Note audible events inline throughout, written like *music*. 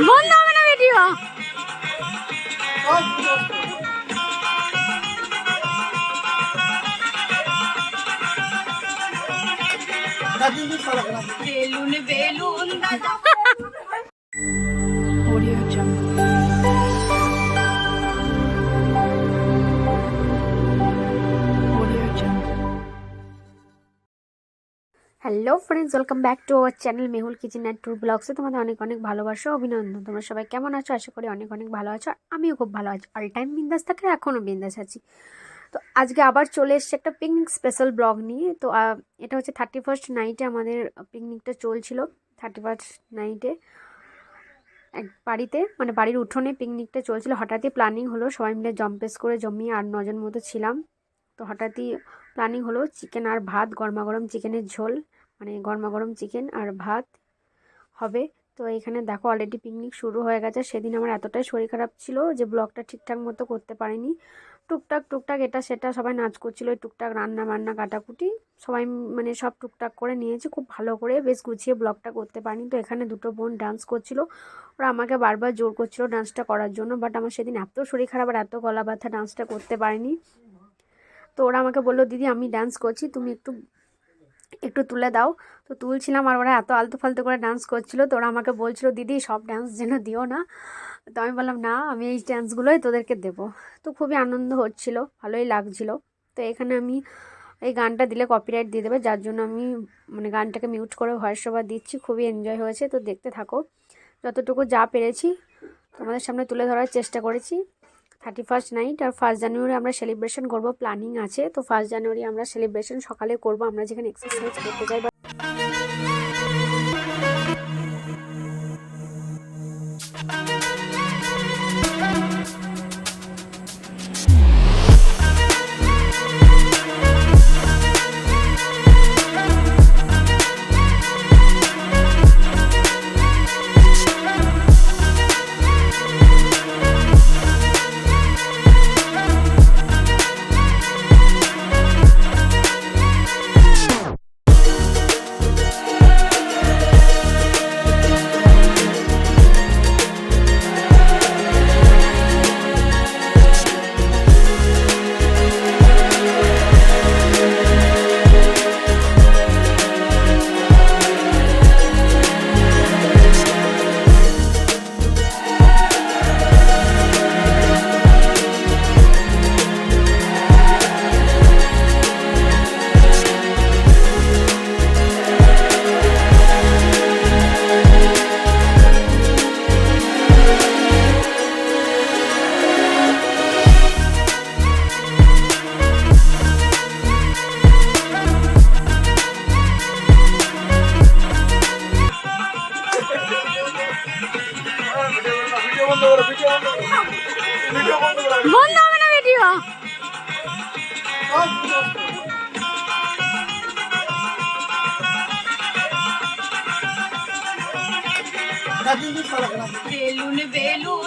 বন্ধ হবে না ভিডিও বেলুন বেলুন দাদা hello friends welcome back to our channel Mehul kitchen and tour ব্লগসে তোমাদের অনেক অনেক ভালোবাসা অভিনন্দন। তোমরা সবাই কেমন আছো? আশা করি অনেক অনেক ভালো আছো। আর আমিও খুব ভালো আছি। অল টাইম বিন্দাস থাকে এখনও বিন্দাস আছি। তো আজকে আবার চলে এসছে একটা পিকনিক স্পেশাল ব্লগ নিয়ে। তো এটা হচ্ছে থার্টি ফার্স্ট নাইটে আমাদের পিকনিকটা চলছিল। থার্টি ফার্স্ট নাইটে এক বাড়িতে মানে বাড়ির উঠোনে পিকনিকটা চলছিল। হঠাৎই প্ল্যানিং হলো, সবাই মিলে জম্পেস করে জমিয়ে আট নজন মতো ছিলাম। তো হঠাৎই প্ল্যানিং হলো চিকেন আর ভাত, গরমা গরম চিকেনের ঝোল। মানে গরমা গরম চিকেন আর ভাত হবে। তো এখানে দেখো অলরেডি পিকনিক শুরু হয়ে গেছে। সেদিন আমার এতটাই শরীর খারাপ ছিল যে ব্লগটা ঠিকঠাক মতো করতে পারিনি। টুকটাক টুকটাক এটা সেটা সবাই নাচ করছিল টুকটাক রান্না বান্না কাটাকুটি সবাই মানে সব টুকটাক করে নিয়েছে, খুব ভালো করে বেশ গুছিয়ে ব্লগটা করতে পারিনি। তো এখানে দুটো বোন ডান্স করছিল। ওরা আমাকে বারবার জোর করছিল ডান্সটা করার জন্য বাট আমার সেদিন এত শরীর খারাপ আর এত গলা ব্যথা ডান্সটা করতে পারিনি। তো ওরা আমাকে বলল, দিদি, আমি ডান্স করছি, তুমি একটু একটু তুলে দাও। তো তুলছিলাম আর ওরা এত আলতু ফালতু করে ডান্স করছিল, তো ওরা আমাকে বলছিল, দিদি, সব ডান্স যেন দিও না। তো আমি বললাম, না, আমি এই ডান্সগুলোই তোদেরকে দেবো। তো খুবই আনন্দ হচ্ছিল, ভালোই লাগছিল। তো এখানে আমি এই গানটা দিলে কপিরাইট দিয়ে দেবে, যার জন্য আমি মানে গানটাকে মিউট করে ভয়েস ওভার দিচ্ছি। খুবই এনজয় হয়েছে, তো দেখতে থাকো। যতটুকু যা পেরেছি তোমাদের সামনে তুলে ধরার চেষ্টা করেছি। থার্টি ফার্স্ট নাইট আর ফার্স্ট জানুয়ারি আমরা সেলিব্রেশন করব প্ল্যানিং আছে। তো ফার্স্ট জানুয়ারি আমরা সেলিব্রেশন সকালে করব, আমরা যেখানে এক্সারসাইজ করতে যাই వేలును వేలు వేలును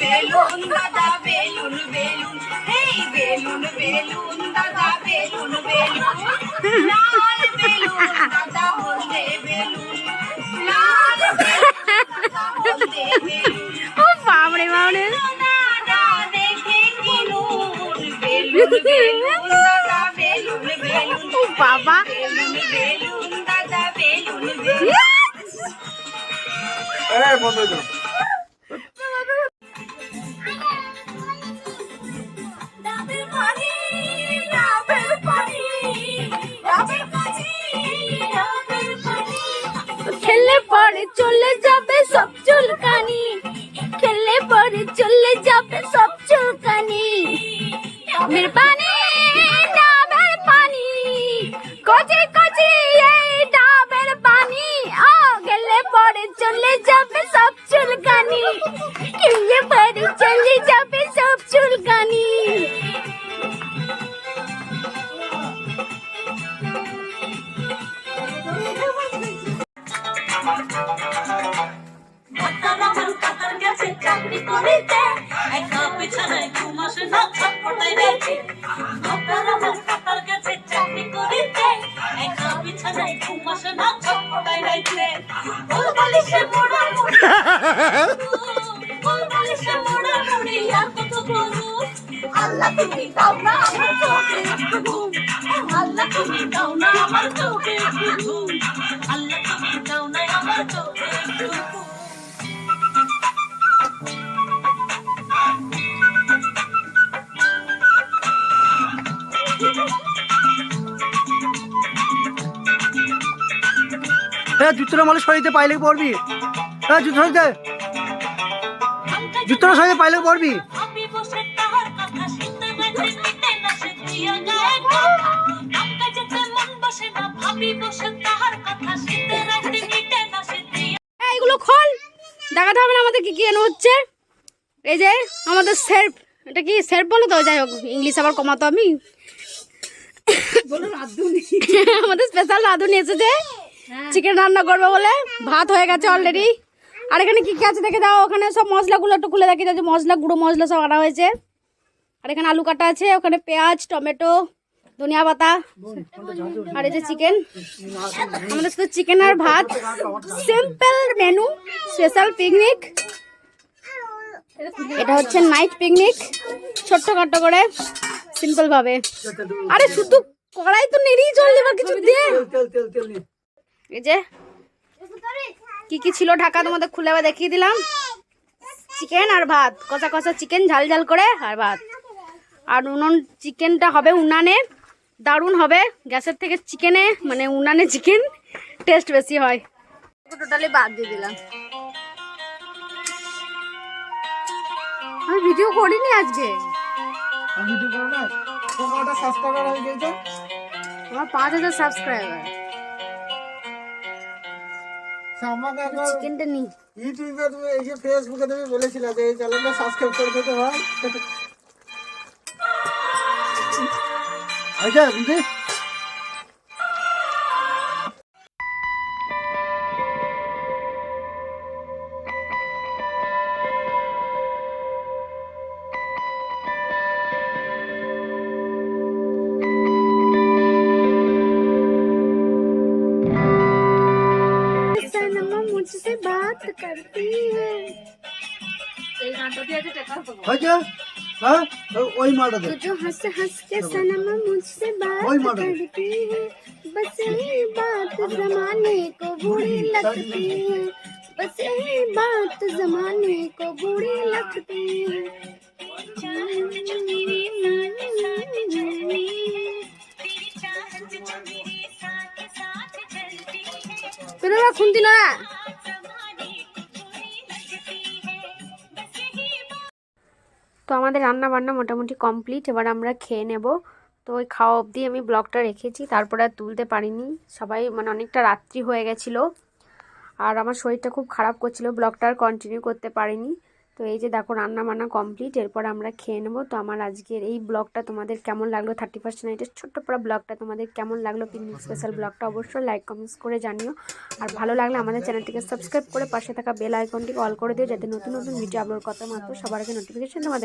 వేలు ఉందా వేలును వేలు వేలును వేలు ఉందా వేలును వేలు వామడే వామడే পানি ডাবের পানি খেললে পরে চলে যাবে সব চুলকানি। খেললে পরে চলে যাবে সব চুলকানি। পানি চলে যাবে সব চুলকানি। খেললে পরে চলে যাবে সব চুলকানি। চাকরি করিতে একা বিছানায় ঘুম আসে না ছটপটাই রেখে ডাক্তার আমার কাতার গেছে চাকরি করিতে। আল্লাহ তুমি দাও না আমার চোখে। আল্লাহ তুমি দাও না আমার চোখে। হ্যাঁ জুতোটা মালে সরিতে পাইলে পড়বি। হ্যাঁ জুতো সরিতে জুতোটা সরিতে পাইলে পড়বি। ভাবি বসে তাহার কথা শুনতে নাচে নিতে নাচে দিয়া গায়ে গান আমকা যেতে মন বসে না ভাবি বসে তাহার কথা শুনতে নাচে নিতে নাচে দিয়া এই, এগুলো খোল। দেখাতে হবে না আমাদের কি কি এনে হচ্ছে। এই যে আমাদের সেরফ এটা কি সেরফ বলো তো? যাই হোক ইংলিশ আবার কমাতো আমি। *laughs* আমাদের স্পেশাল রাঁধুনি এসেছে। চিকেন রান্না করবে বলে ভাত হয়ে গেছে অলরেডি আর এখানে কি কি আছে দেখে দাও ওখানে সব মশলাগুলো একটু খুলে দেখে দাও যে মশলা গুঁড়ো মশলা সব আনা হয়েছে। আর এখানে আলু কাটা আছে ওখানে পেঁয়াজ টমেটো ধনিয়া পাতা আর এই যে চিকেন আমাদের শুধু চিকেন আর ভাত। সিম্পল মেনু স্পেশাল পিকনিক এটা হচ্ছে নাইট পিকনিক ছোট্ট খাট্ট করে সিম্পল ভাবে। আরে শুধু কড়াই তো নেড়েই চললে এবার কিছু দে। তেল তেল তেল নে এই যে কি কি ছিল ঢাকা তোমাদের খুলে আবার দেখিয়ে দিলাম। চিকেন আর ভাত কষা কষা চিকেন ঝাল ঝাল করে আর ভাত। আর উনুন চিকেনটা হবে উনানে দারুণ হবে। গ্যাসের থেকে চিকেনে মানে উনানে চিকেন টেস্ট বেশি হয়। টোটালি বাদ দিয়ে দিলাম। আমি ভিডিও করিনি আজকে। আমি ভিডিও করো না তোমারটা সাবস্ক্রাইবার হয়ে গেছে আমার পাঁচ হাজার সাবস্ক্রাইবার চিকেনটা নি। ইউটিউবে তুমি এই যে ফেসবুকে তুমি বলেছিলে যে এই চ্যানেলটা সাবস্ক্রাইব করে দিতে হয়। আচ্ছা বুঝলি मुझसे बात करती है। अच्छा वही मारो तो जो हंस हंस के सनम मुझसे बात करती है। बस यही बात जमाने को बुरी लगती है। बस यही बात जमाने को बुरी लगती है। तेरा खुंदी ना। তো আমাদের রান্না বান্না মোটামুটি কমপ্লিট, এবার আমরা খেয়ে নেব। তো ওই খাওয়া অবধি আমি ব্লগটা রেখেছি, তারপরে আর তুলতে পারিনি। সবাই মানে অনেকটা রাত্রি হয়ে গেছিল, আর আমার শরীরটা খুব খারাপ করছিল, ব্লগটা আর কন্টিনিউ করতে পারিনি। তো এই যে দেখো রান্না বান্না কমপ্লিট, এরপর আমরা খেয়ে নেব। তো আমার আজকের এই ব্লগটা তোমাদের কেমন লাগল? থার্টি ফার্স্ট নাইটের ছোট্ট পড়া ব্লগটা তোমাদের কেমন লাগল? পিকনিক স্পেশাল ব্লগটা অবশ্যই লাইক কমেন্টস করে জানিও। আর ভালো লাগলে আমাদের চ্যানেলটিকে সাবস্ক্রাইব করে পাশে থাকা বেল আইকনটিকে অল করে দিও, যাতে নতুন নতুন ভিডিও আপলোড করতে মাত্র সবার আগে নোটিফিকেশন তোমাদের